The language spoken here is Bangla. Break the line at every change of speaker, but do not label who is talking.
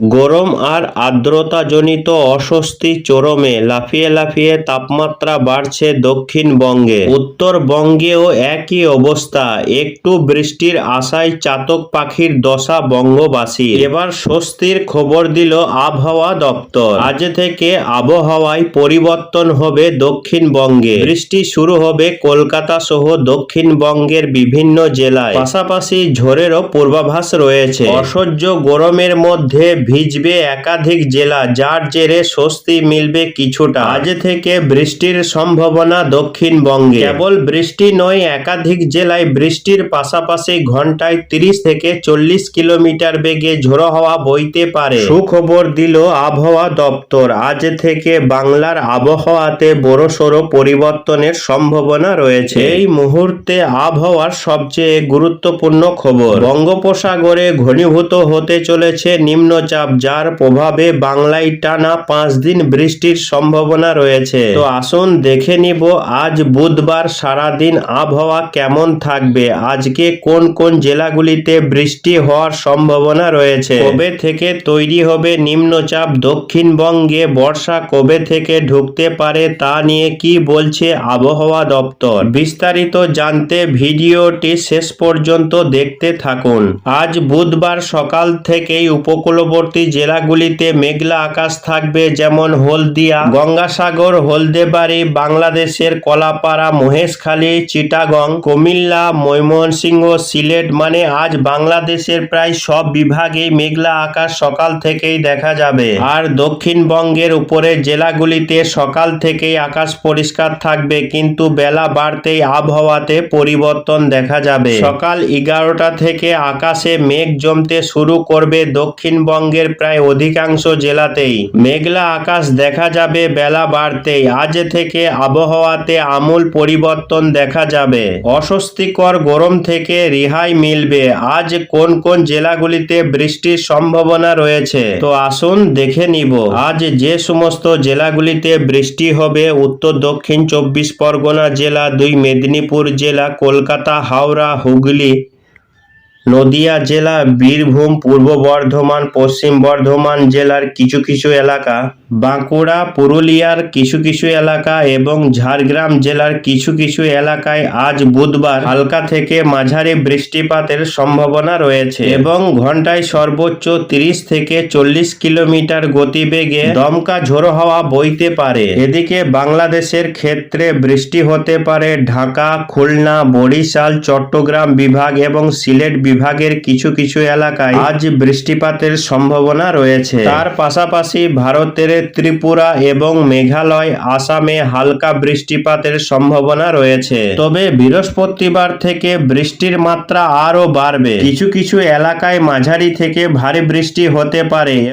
গরম আর আর্দ্রতাজনিত অস্বস্তি চরমে। লাফিয়ে লাফিয়ে তাপমাত্রা বাড়ছে দক্ষিণবঙ্গে উত্তরবঙ্গেও একই অবস্থা। একটু বৃষ্টির আশায় চাতক পাখির দশা বঙ্গবাসী এবার স্বস্তির খবর দিল আবহাওয়া দপ্তর। আজ থেকে আবহাওয়ায় পরিবর্তন হবে দক্ষিণবঙ্গে বৃষ্টি শুরু হবে কলকাতা সহ দক্ষিণবঙ্গের বিভিন্ন জেলায়। পাশাপাশি ঝড়েরও পূর্বাভাস রয়েছে। অসহ্য গরমের মধ্যে ভিজবে একাধিক জেলা, যার জেরে স্বস্তি মিলবে কিছুটা। আজ থেকে বৃষ্টির সম্ভাবনা দক্ষিণবঙ্গে। কেবল বৃষ্টি নয়, একাধিক জেলায় বৃষ্টির পাশাপাশি ঘন্টায় তিরিশ থেকে চল্লিশ কিলোমিটার বেগে ঝোড়ো হওয়া বইতে পারে। সুখবর দিল আবহাওয়া দপ্তর। আজ থেকে বাংলার আবহাওয়াতে বড়সড় পরিবর্তনের সম্ভাবনা রয়েছে। এই মুহূর্তে আবহাওয়ার সবচেয়ে গুরুত্বপূর্ণ খবর। বঙ্গোপসাগরে ঘনীভূত হতে চলেছে নিম্নচাপ। যার প্রভাবে বাংলায় টানা পাঁচ দিন বৃষ্টির সম্ভাবনা রয়েছে। তো আসুন দেখে নিব আজ বুধবার সারাদিন আবহাওয়া কেমন থাকবে। আজকে কোন কোন জেলাগুলিতে বৃষ্টি হওয়ার সম্ভাবনা রয়েছে? কবে থেকে তৈরি হবে নিম্নচাপ? দক্ষিণবঙ্গে বর্ষা কবে থেকে ঢুকতে পারে তা নিয়ে কি বলছে আবহাওয়া দপ্তর? বিস্তারিত জানতে ভিডিওটি শেষ পর্যন্ত দেখতে থাকুন। আজ বুধবার সকাল থেকেই উপকূলবর্তী জেলাগুলিতে মেঘলা আকাশ থাকবে, যেমন হলদিয়া, গঙ্গাসাগর, হলদেবাড়ি, বাংলাদেশের কলাপাড়া, মহেশখালী, চিটাগং, কুমিল্লা, ময়মনসিংহ, সিলেট মানে আজ বাংলাদেশের প্রায় সব বিভাগেই মেঘলা আকাশ সকাল থেকেই দেখা যাবে। আর দক্ষিণবঙ্গের উপরে জেলাগুলিতে সকাল থেকেই আকাশ পরিষ্কার থাকবে, কিন্তু বেলা বাড়তেই আবহাওয়াতে পরিবর্তন দেখা যাবে। সকাল এগারোটা থেকে আকাশে মেঘ জমতে শুরু করবে দক্ষিণবঙ্গের প্রায় অধিকাংশ জেলাতেই মেঘলা আকাশ দেখা যাবে বেলা বাড়তেই। আজ থেকে আবহাওয়াতে আমূল পরিবর্তন দেখা যাবে। অস্বস্তিকর গরম থেকে রেহাই মিলবে। আজ কোন কোন জেলাগুলিতে বৃষ্টির সম্ভাবনা রয়েছে? তো আসুন দেখে নিব। আজ যে সমস্ত জেলাগুলিতে বৃষ্টি হবে, উত্তর, দক্ষিণ চব্বিশ পরগনা জেলা, দুই মেদিনীপুর জেলা, কলকাতা, হাওড়া, হুগলি নদিয়া জেলা বীরভূম পূর্ব বর্ধমান পশ্চিম বর্ধমান জেলার কিছু কিছু এলাকা। বাঁকুড়া, পুরুলিয়ার কিছু কিছু এলাকা এবং ঝাড়গ্রাম জেলার কিছু কিছু এলাকায় আজ বুধবার হালকা থেকে মাঝারি বৃষ্টিপাতের সম্ভাবনা রয়েছে এবং ঘন্টায় সর্বোচ্চ তিরিশ থেকে চল্লিশ কিলোমিটার গতিবেগে দমকা ঝোড়ো হাওয়া বইতে পারে। এদিকে বাংলাদেশের ক্ষেত্রে বৃষ্টি হতে পারে ঢাকা, খুলনা, বরিশাল, চট্টগ্রাম বিভাগ এবং সিলেট বিভাগের কিছু কিছু এলাকায় আজ বৃষ্টিপাতের সম্ভাবনা রয়েছে। তার পাশাপাশি ভারতের ত্রিপুরা এবং মেঘালয়, আসামে হালকা বৃষ্টিপাতের সম্ভাবনা রয়েছে। তবে বৃহস্পতিবার থেকে বৃষ্টির মাত্রা আরও বাড়বে। কিছু কিছু এলাকায় মাঝারি থেকে ভারী বৃষ্টি হতে পারে।